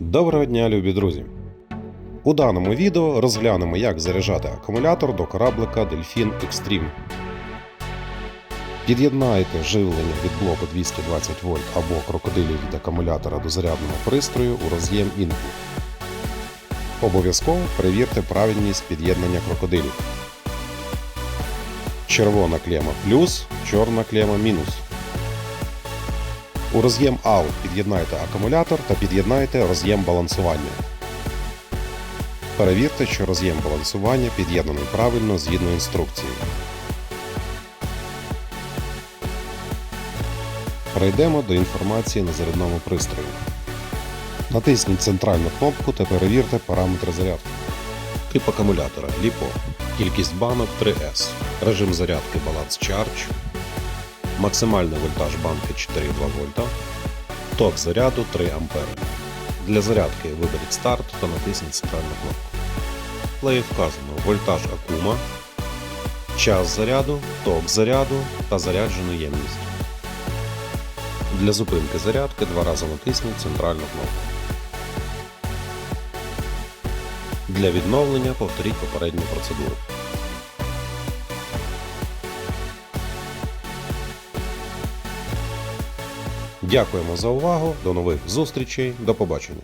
Доброго дня, любі друзі! У даному відео розглянемо, як заряджати акумулятор до кораблика Delfin Extreme. Під'єднайте живлення від блоку 220 вольт або крокодилів від акумулятора до зарядного пристрою у роз'єм Input. Обов'язково перевірте правильність під'єднання крокодилів. Червона клема плюс, чорна клема мінус. У роз'єм AUX під'єднайте акумулятор та під'єднайте роз'єм балансування. Перевірте, що роз'єм балансування під'єднаний правильно згідно інструкції. Перейдемо до інформації на зарядному пристрої. Натисніть центральну кнопку та перевірте параметри зарядки. Тип акумулятора LiPo. Кількість банок 3S. Режим зарядки Balance Charge. Максимальний вольтаж банки 4,2 вольта. Ток заряду 3 А. Для зарядки виберіть старт та натисніть центральну кнопку. Плеї вказано вольтаж акума, час заряду, ток заряду та заряджену ємність. Для зупинки зарядки два рази натисніть центральну кнопку. Для відновлення повторіть попередню процедуру. Дякуємо за увагу. До нових зустрічей. До побачення.